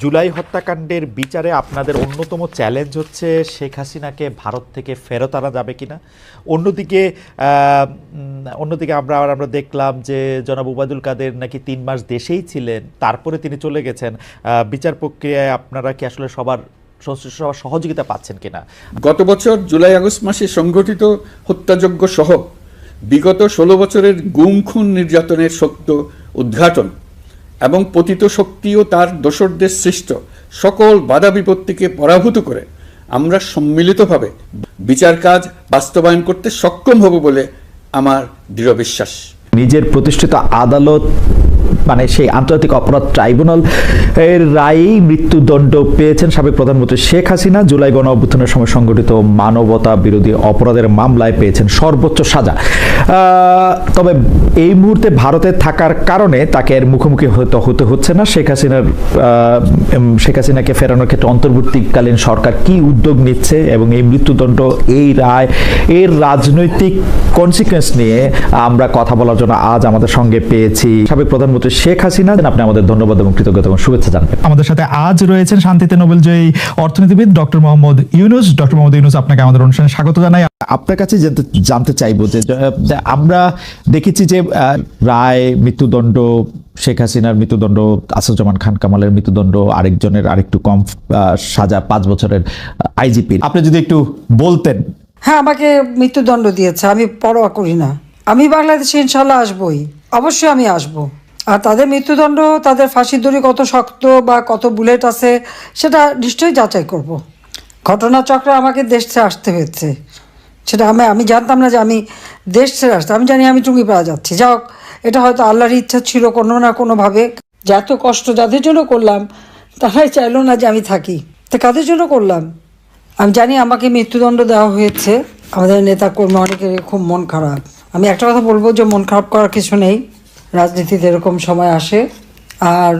জুলাই হত্যাকাণ্ডের বিচারে আপনাদের অন্যতম চ্যালেঞ্জ হচ্ছে শেখ হাসিনাকে ভারত থেকে ফেরত আনা যাবে কিনা। অন্যদিকে অন্যদিকে আমরা আমরা দেখলাম যে জনাব উবায়দুল কাদের নাকি তিন মাস দেশেই ছিলেন, তারপরে তিনি চলে গেছেন। বিচার প্রক্রিয়ায় আপনারা কি আসলে সবার সংশ্লিষ্ট সবার সহযোগিতা পাচ্ছেন কিনা? গত বছর জুলাই আগস্ট মাসে সংঘটিত হত্যাযজ্ঞ সহ বিগত ষোলো বছরের গুম খুন নির্যাতনের সত্য উদ্ঘাটন এবং পতিত শক্তিও তার দোসরদের সৃষ্ট। সকল বাধা বিপত্তিকে পরাভূত করে আমরা সম্মিলিতভাবে বিচার কাজ বাস্তবায়ন করতে সক্ষম হব বলে আমার দৃঢ় বিশ্বাস। নিজের প্রতিষ্ঠিত আদালত মানে সেই আন্তর্জাতিক অপরাধ ট্রাইব্যুনাল এর রায়েই মৃত্যুদণ্ড পেয়েছেন সাবেক প্রধানমন্ত্রী শেখ হাসিনা। জুলাই গণ অভ্যুত্থানের সময় সংগঠিত মানবতা বিরোধী অপরাধের মামলায় পেয়েছেন সর্বোচ্চ সাজা। তবে এই মুহূর্তে ভারতে থাকার কারণে তাকে এর মুখোমুখি হতে হতে হচ্ছে না। শেখ হাসিনার শেখ হাসিনাকে ফেরানোর ক্ষেত্রে অন্তর্বর্তীকালীন সরকার কি উদ্যোগ নিচ্ছে এবং এই মৃত্যুদণ্ড, এই রায়, এর রাজনৈতিক কনসিকুয়েন্স নিয়ে আমরা কথা বলার জন্য আজ আমাদের সঙ্গে পেয়েছি সাবেক প্রধানমন্ত্রী শেখ হাসিনা আপনি আমাদের ধন্যবাদ এবং কৃতজ্ঞতা এবং শুভেচ্ছা জানবেন। আমাদের সাথে আজ রয়েছেন শান্তিতে নোবেলজয়ী অর্থনীতিবিদ ডক্টর মোহাম্মদ ইউনুস। ডক্টর মোহাম্মদ ইউনুস আপনাকে আমাদের অনুষ্ঠানে স্বাগত জানাই। আপনার কাছে জানতে জানতে চাইব যে আমরা দেখেছি যে রায় মৃত্যুদণ্ড শেখ হাসিনার মৃত্যুদণ্ড আসাদুজ্জামান খান কামালের মৃত্যুদণ্ড আরেকজনের আরেকটু কম আহ, সাজা পাঁচ বছরের আইজিপি আপনি যদি একটু বলতেন। হ্যাঁ আমাকে মৃত্যুদণ্ড দিয়েছে। আমি পরোয়া করি না। আমি বাংলাদেশে ইনশাল্লাহ আসবই। অবশ্যই আমি আসব। আর তাদের মৃত্যুদণ্ড, তাদের ফাঁসির দড়ি কত শক্ত বা কত বুলেট আছে, সেটা নিশ্চয়ই যাচাই করব। ঘটনাচক্রে আমাকে দেশ ছেড়ে আসতে হয়েছে। সেটা আমি আমি জানতাম না যে আমি দেশ ছেড়ে আসতে। আমি জানি আমি টুঙ্গিপাড়া যাচ্ছি। যাই হোক, এটা হয়তো আল্লাহর ইচ্ছা ছিল কোনো না কোনোভাবে। যে এত কষ্ট যাদের জন্য করলাম, তারাই চাইলো না যে আমি থাকি। তো কাদের জন্য করলাম? আমি জানি আমাকে মৃত্যুদণ্ড দেওয়া হয়েছে। আমাদের নেতা কর্মী অনেকের খুব মন খারাপ। আমি একটা কথা বলব যে মন খারাপ করার কিছু নেই। রাজনীতিতে এরকম সময় আসে। আর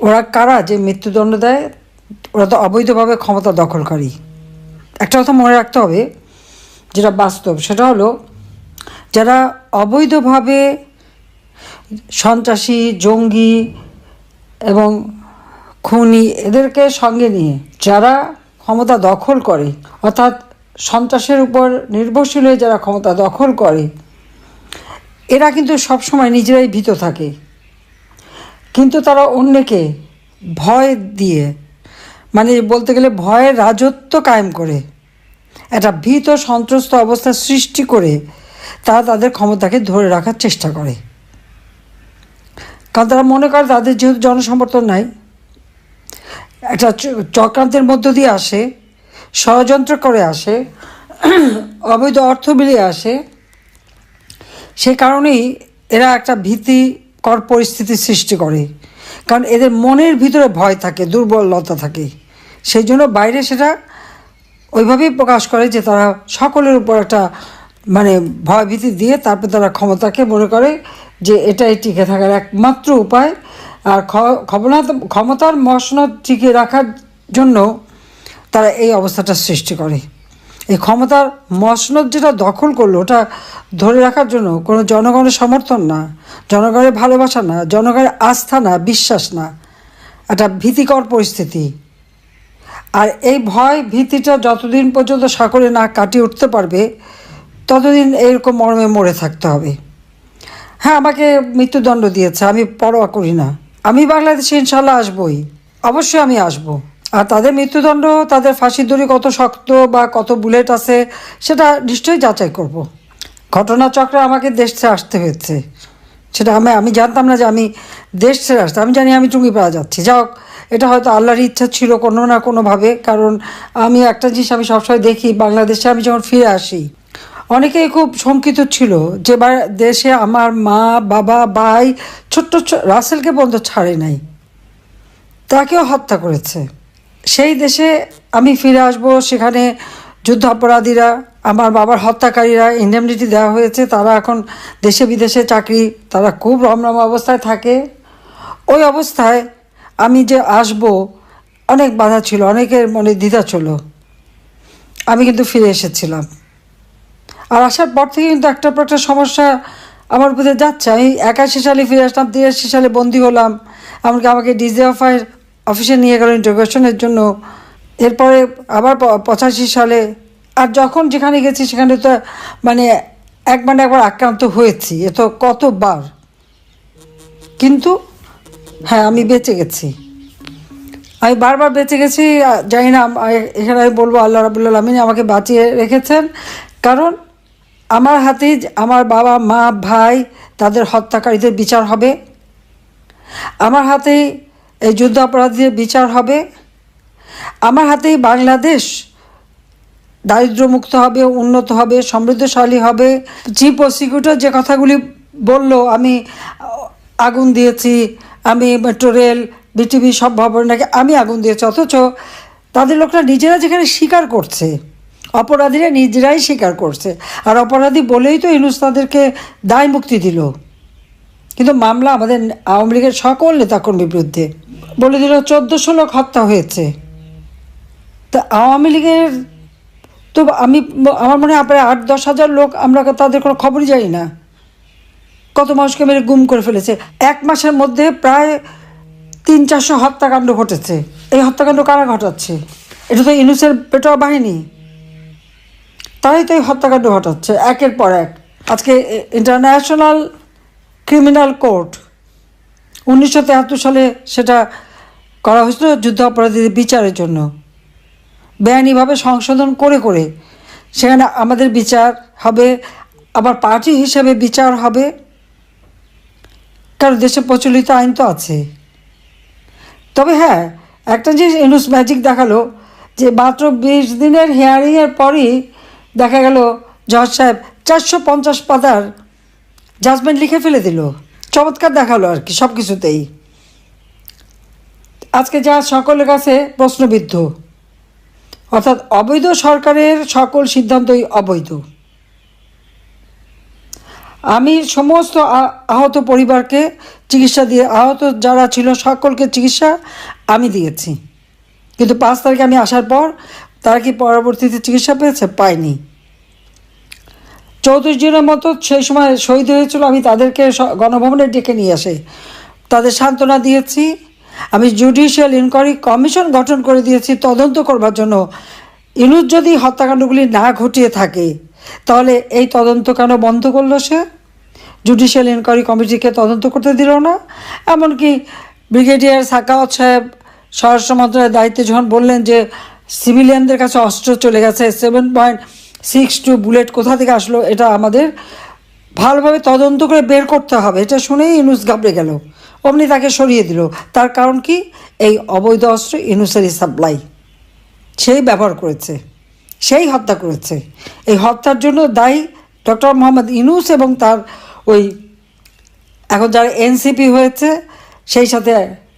ওরা কারা যে মৃত্যুদণ্ড দেয়, ওরা তো অবৈধভাবে ক্ষমতা দখলকারী। একটা কথা মনে রাখতে হবে, যেটা বাস্তব, সেটা হলো যারা অবৈধভাবে সন্ত্রাসী, জঙ্গি এবং খুনি এদেরকে সঙ্গে নিয়ে যারা ক্ষমতা দখল করে, অর্থাৎ সন্ত্রাসের উপর নির্ভরশীল হয়ে যারা ক্ষমতা দখল করে এরা কিন্তু সবসময় নিজেরাই ভীত থাকে। কিন্তু তারা অন্যকে ভয় দিয়ে মানে বলতে গেলে ভয়ের রাজত্ব কায়েম করে, একটা ভীত সন্ত্রস্ত অবস্থা সৃষ্টি করে তারা তাদের ক্ষমতাকে ধরে রাখার চেষ্টা করে। কারণ তারা মনে করে তাদের যেহেতু জনসমর্থন নাই, একটা চক্রান্তের মধ্য দিয়ে আসে, ষড়যন্ত্র করে আসে, অবৈধ অর্থ মিলিয়ে আসে সেই কারণেই এরা একটা ভীতিকর পরিস্থিতি সৃষ্টি করে। কারণ এদের মনের ভিতরে ভয় থাকে, দুর্বলতা থাকে। সেই জন্য বাইরে সেটা ওইভাবেই প্রকাশ করে যে তারা সকলের উপর একটা মানে ভয় ভীতি দিয়ে তারপর তারা ক্ষমতাকে মনে করে যে এটাই টিকে থাকার একমাত্র উপায়। আর ক্ষমতা, ক্ষমতার মসনদ টিকে রাখার জন্য তারা এই অবস্থাটা সৃষ্টি করে। এই ক্ষমতার মসনদ যেটা দখল করল, ওটা ধরে রাখার জন্য কোনো জনগণের সমর্থন না, জনগণের ভালোবাসা না, জনগণের আস্থা না, বিশ্বাস না। একটা ভীতিকর পরিস্থিতি। আর এই ভয় ভীতিটা যতদিন পর্যন্ত সাগরে না কাটিয়ে উঠতে পারবে, ততদিন এরকম মর্মে মরে থাকতে হবে। হ্যাঁ আমাকে মৃত্যুদণ্ড দিয়েছে, আমি পরোয়া করি না। আমি বাংলাদেশে ইনশাল্লাহ আসবই। অবশ্যই আমি আসব। আর তাদের মৃত্যুদণ্ড, তাদের ফাঁসির দড়ি কত শক্ত বা কত বুলেট আছে, সেটা নিশ্চয়ই যাচাই করব। ঘটনাচক্রে আমাকে দেশ ছেড়ে আসতে হয়েছে। সেটা আমি আমি জানতাম না যে আমি দেশ ছেড়ে আসতে, আমি জানি আমি টুঙ্গিপাড়া যাচ্ছি। যাই হোক, এটা হয়তো আল্লাহর ইচ্ছা ছিল কোনো না কোনোভাবে, কারণ আমি একটা জিনিস আমি সবসময় দেখি, বাংলাদেশে আমি যখন ফিরে আসি, অনেকেই খুব শঙ্কিত ছিল যে দেশে আমার মা, বাবা, ভাই, ছোট্ট রাসেলকে পর্যন্ত ছাড়ে নাই। তাকেও হত্যা করেছে। সেই দেশে আমি ফিরে আসব, সেখানে যুদ্ধাপরাধীরা, আমার বাবার হত্যাকারীরা ইন্ডেমনিটি দেওয়া হয়েছে, তারা এখন দেশে বিদেশে চাকরি, তারা খুব রমরম অবস্থায় থাকে। ওই অবস্থায় আমি যে আসব, অনেক বাধা ছিল, অনেকের মনে দ্বিধা ছিল। আমি কিন্তু ফিরে এসেছিলাম। আর আসার পর থেকে কিন্তু একটার পর একটা সমস্যা আমার উপরে যাচ্ছে। আমি একাশি সালে ফিরে আসলাম, তিরাশি সালে বন্দি হলাম। এমনকি আমাকে ডিজে অফার অফিসে নিয়ে গেল ইন্টারভিউশনের জন্য। এরপরে আবার পঁচাশি সালে, আর যখন যেখানে গেছি সেখানে তো মানে একবার না একবার আক্রান্ত হয়েছি, এ তো কতবার। কিন্তু হ্যাঁ আমি বেঁচে গেছি। আমি বারবার বেঁচে গেছি জানি না এখানে আমি বলব আল্লাহ রাবুল্লাহ আলমিন আমাকে বাঁচিয়ে রেখেছেন। কারণ, আমার হাতেই আমার বাবা, মা, ভাই, তাদের হত্যাকারীদের বিচার হবে। আমার হাতেই এই যুদ্ধ অপরাধীদের বিচার হবে। আমার হাতেই বাংলাদেশ দারিদ্রমুক্ত হবে, উন্নত হবে, সমৃদ্ধশালী হবে। চিফ প্রসিকিউটর যে কথাগুলি বলল, আমি আগুন দিয়েছি, আমি মেট্রো রেল, বিটিভি সব ভবন নাকি আমি আগুন দিয়েছি, অথচ তাদের লোকরা নিজেরা যেখানে স্বীকার করছে, অপরাধীরা নিজেরাই স্বীকার করছে। আর অপরাধী বলেই তো ইনুস তাদেরকে দায় মুক্তি দিল। কিন্তু মামলা আমাদের আওয়ামী লীগের সকল নেতাকর্মীর বিরুদ্ধে। বলে দিল, চোদ্দোশো লোক হত্যা হয়েছে। তা আওয়ামী লীগের তো আমি আমার মনে হয় প্রায় আট, দশ হাজার লোক আমরা তাদের কোনো খবরই জানি না। কত মানুষকে মেরে গুম করে ফেলেছে। এক মাসের মধ্যে প্রায় তিন, চারশো হত্যাকাণ্ড ঘটেছে। এই হত্যাকাণ্ড কারা ঘটাচ্ছে? এটা তো ইনুসের পেটোয়া বাহিনী। তাই তো এই হত্যাকাণ্ড ঘটাচ্ছে, একের পর এক। আজকে ইন্টারন্যাশনাল ক্রিমিনাল কোর্ট উনিশশো সালে সেটা করা হয়েছিল যুদ্ধ অপরাধীদের বিচারের জন্য। বেআইনিভাবে সংশোধন করে করে। সেখানে আমাদের বিচার হবে, আবার পার্টি হিসেবে বিচার হবে। কারণ দেশে প্রচলিত আইন তো আছে। তবে হ্যাঁ একটা জিনিস এনুস ম্যাজিক দেখাল যে মাত্র বিশ দিনের হিয়ারিংয়ের পরই দেখা গেল জজ সাহেব চারশো পঞ্চাশ পাতার জাজমেন্ট লিখে ফেলে দিল। চমৎকার দেখাল আর কি সব কিছুতেই আজকে যা সকলের কাছে প্রশ্নবিদ্ধ, অর্থাৎ অবৈধ সরকারের সকল সিদ্ধান্তই অবৈধ। আমি সমস্ত আহত পরিবারকে চিকিৎসা দিয়ে, আহত যারা ছিল সকলকে চিকিৎসা আমি দিয়েছি। কিন্তু পাঁচ তারিখে আমি আসার পর তারা কি পরবর্তীতে চিকিৎসা পেয়েছে? পায়নি চৌত্রিশ জনের মতো সেই সময় শহীদ হয়েছিল, আমি তাদেরকে গণভবনে ডেকে নিয়ে আসে। তাদের সান্ত্বনা দিয়েছি, আমি জুডিশিয়াল ইনকোয়ারি কমিশন গঠন করে দিয়েছি, তদন্ত করবার জন্য। ইনুজ যদি হত্যাকাণ্ডগুলি না ঘটিয়ে থাকে, তাহলে এই তদন্ত কেন বন্ধ করল সে? জুডিশিয়াল ইনকোয়ারি কমিটিকে তদন্ত করতে দিল না? এমনকি ব্রিগেডিয়ার সাকাওয়াত সাহেব, স্বরাষ্ট্র মন্ত্রণালয়ের দায়িত্বে যখন বললেন যে সিভিলিয়ানদের কাছে অস্ত্র চলে গেছে seven point six two bullet কোথা থেকে আসলো এটা আমাদের ভালোভাবে তদন্ত করে বের করতে হবে। এটা শুনেই ইনুস ঘাবড়ে গেল। অমনি তাকে সরিয়ে দিল। তার কারণ কি? এই অবৈধ অস্ত্র ইনুসেরই সাপ্লাই সেই ব্যবহার করেছে। সেই হত্যা করেছে। এই হত্যার জন্য দায়ী ডক্টর মোহাম্মদ ইনুস এবং তার ওই এখন যারা এনসিপি হয়েছে, সেই সাথে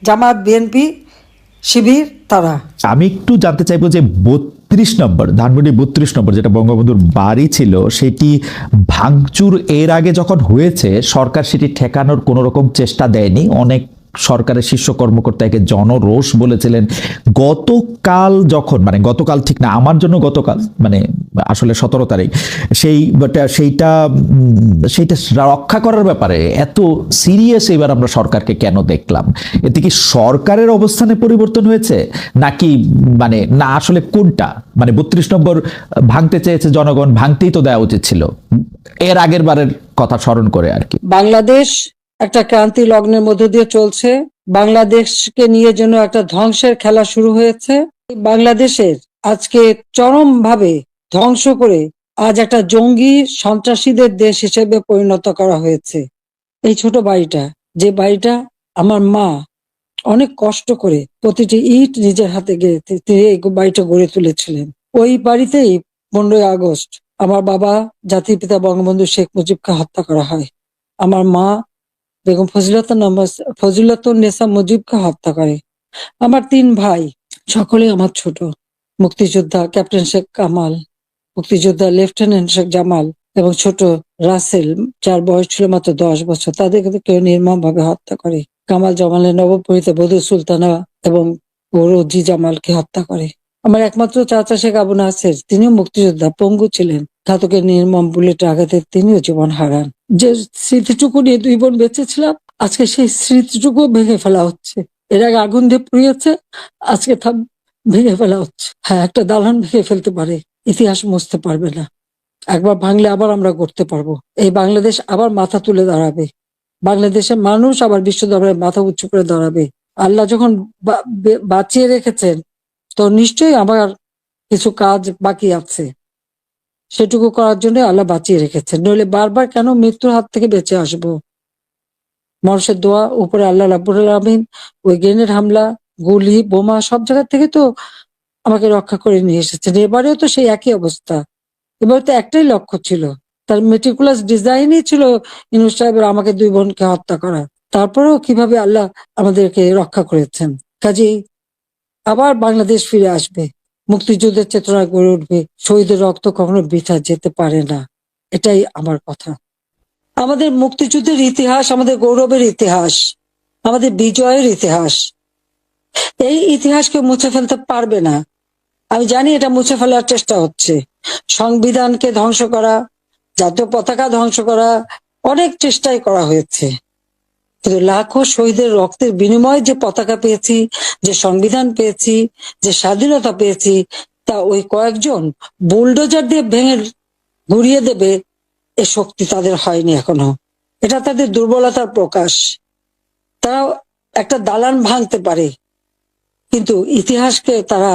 জামাত বিএনপি, শিবির, তারা। আমি একটু জানতে চাইব যে বত্রিশ নম্বর, ধানমন্ডি বত্রিশ নম্বর যেটা বঙ্গবন্ধুর বাড়ি ছিল, সেটি ভাঙচুর এর আগে যখন হয়েছে, সরকার সেটি ঠেকানোর কোনো রকম চেষ্টা দেয়নি। অনেক সরকারের শীর্ষ কর্মকর্তা একে জনরোষ বলেছিলেন। গতকাল যখন মানে গতকাল ঠিক না, আমার জন্য গতকাল মানে আসলে সতেরো তারিখ, সেই সেইটা সেইটা রক্ষা করার ব্যাপারে এত সিরিয়াস এবার আমরা সরকারকে কেন দেখলাম? এতে কি সরকারের অবস্থানে পরিবর্তন হয়েছে? নাকি মানে না, আসলে কোনটা? মানে বত্রিশ নম্বর ভাঙতে চেয়েছে জনগণ, ভাঙতেই তো দেওয়া উচিত ছিল। এর আগের বারের কথা স্মরণ করে আর কি। বাংলাদেশ একটা ক্রান্তি লগ্নের মধ্য দিয়ে চলছে। বাংলাদেশকে নিয়ে যেন একটা ধ্বংসের খেলা শুরু হয়েছে। বাংলাদেশের আজকে চরম ভাবে ধ্বংস করে আজ একটা জঙ্গি সন্ত্রাসীদের দেশ হিসেবে পরিণত করা হয়েছে। এই ছোট বাড়িটা, যে বাড়িটা আমার মা অনেক কষ্ট করে প্রতিটি ইট নিজের হাতে গেড়ে তিনি এই বাড়িটা গড়ে তুলেছিলেন। ওই বাড়িতেই পনেরোই আগস্ট আমার বাবা জাতির পিতা বঙ্গবন্ধু শেখ মুজিবকে হত্যা করা হয়। আমার মা বেগম ফজিলাতুন নেসা মুজিবকে হত্যা করে। আমার তিন ভাই সকলে আমার ছোট। মুক্তিযোদ্ধা ক্যাপ্টেন শেখ কামাল, মুক্তিযোদ্ধা লেফটেন্যান্ট শেখ জামাল এবং ছোট রাসেল, যার বয়স ছিল মাত্র দশ বছর, তাদেরকে কেউ নির্মম ভাবে হত্যা করে। কামাল জামালের নবপরিণীতা বধু সুলতানা এবং রোজি জামালকে হত্যা করে। আমার একমাত্র চাচা শেখ আবু নাসের। তিনিও মুক্তিযোদ্ধা, পঙ্গু ছিলেন। ঘাতকের নির্মম বুলেট আঘাতে তিনিও জীবন হারান। যে স্মৃতিটুকু নিয়ে দুই বোন বেঁচে ছিলাম আজকে সেই স্মৃতিটুকু ভেঙে ফেলা হচ্ছে। এর আগে আগুন দিয়ে পুড়িয়েছে, আজকে তা ভেঙে ফেলা হচ্ছে। হ্যাঁ একটা দালান ভেঙে ফেলতে পারে, ইতিহাস মুছতে পারবে না। একবার ভাঙলে আবার আমরা করতে পারব। এই বাংলাদেশ আবার মাথা তুলে দাঁড়াবে। বাংলাদেশের মানুষ আবার বিশ্ব দরবারে মাথা উঁচু করে দাঁড়াবে। আল্লাহ যখন বাঁচিয়ে রেখেছেন তো নিশ্চয়ই আমার কিছু কাজ বাকি আছে। সেটুকু করার জন্য আল্লাহ বাঁচিয়ে রেখেছেন। নইলে বারবার কেন মৃত্যুর হাত থেকে বেঁচে আসব? মানুষের দোয়া উপরে আল্লাহ রাব্বুল আলামিন ওই গ্রেনেড হামলা, গুলি, বোমা সব জায়গা থেকে তো আমাকে রক্ষা করে নিয়ে এসেছেন। এবারেও তো সেই একই অবস্থা। এবার তো একটাই লক্ষ্য ছিল। তার মেটিকুলাস ডিজাইনই ছিল ইনুস সাহেবের আমাকে দুই বোনকে হত্যা করা। তারপরেও কীভাবে আল্লাহ আমাদেরকে রক্ষা করেছেন? কাজেই আবার বাংলাদেশ ফিরে আসবে। মুক্তিযুদ্ধের চেতনা গড়ে উঠবে। শহীদের রক্ত কখনো বৃথা যেতে পারে না। এটাই আমার কথা। আমাদের মুক্তিযুদ্ধের ইতিহাস আমাদের গৌরবের ইতিহাস, আমাদের বিজয়ের ইতিহাস। এই ইতিহাসকে মুছে ফেলতে পারবে না। আমি জানি এটা মুছে ফেলার চেষ্টা হচ্ছে। সংবিধানকে ধ্বংস করা, জাতীয় পতাকা ধ্বংস করা অনেক চেষ্টাই করা হয়েছে। কিন্তু লাখো শহীদের রক্তের বিনিময়ে যে পতাকা পেয়েছি, যে সংবিধান পেয়েছি, যে স্বাধীনতা পেয়েছি, তা ওই কয়েকজন বুলডোজার দিয়ে ভেঙে ঘুরিয়ে দেবে, এ শক্তি তাদের হয়নি এখনও। এটা তাদের দুর্বলতার প্রকাশ। তারা একটা দালান ভাঙতে পারে, কিন্তু ইতিহাসকে তারা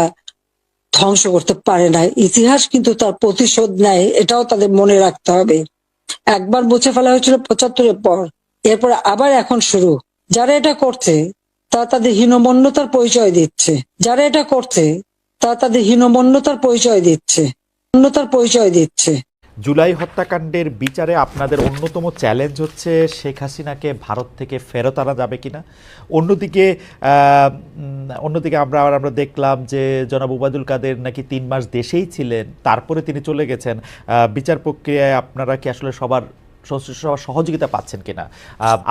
ধ্বংস করতে পারে না। ইতিহাস কিন্তু তার প্রতিশোধ নেয়, এটাও তাদের মনে রাখতে হবে। একবার মুছে ফেলা হয়েছিল পঁচাত্তরের পর। এরপর আবার এখন শুরু। যারা এটা করছে তা তাদের হীনমন্যতার পরিচয় দিচ্ছে। যারা এটা করছে তা তাদের হীনমন্যতার পরিচয় দিচ্ছে। অন্যতার পরিচয় দিচ্ছে। জুলাই হত্যাকাণ্ডের বিচারে আপনাদের অন্যতম চ্যালেঞ্জ হচ্ছে শেখ হাসিনাকে ভারত থেকে ফেরত আনা যাবে কিনা। অন্যদিকে অন্যদিকে আমরা আবার আমরা দেখলাম যে জনাব উবায়দুল কাদের নাকি তিন মাস দেশেই ছিলেন, তারপরে তিনি চলে গেছেন। বিচার প্রক্রিয়ায় আপনারা কি আসলে সবার সংশ্লিষ্ট সবার সহযোগিতা পাচ্ছেন কিনা?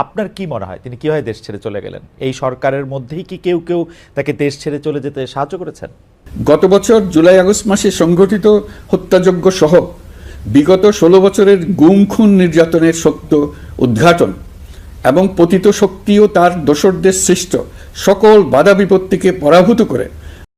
আপনার কি মনে হয়? তিনি কীভাবে দেশ ছেড়ে চলে গেলেন? এই সরকারের মধ্যেই কি কেউ কেউ তাকে দেশ ছেড়ে চলে যেতে সাহায্য করেছেন? গত বছর জুলাই আগস্ট মাসে সংঘটিত হত্যাযজ্ঞ সহ বিগত ষোলো বছরের গুম, খুন নির্যাতনের সত্য উদ্ঘাটন এবং পতিত শক্তি ও তার দোসরদের সৃষ্ট সকল বাধা বিপত্তিকে পরাভূত করে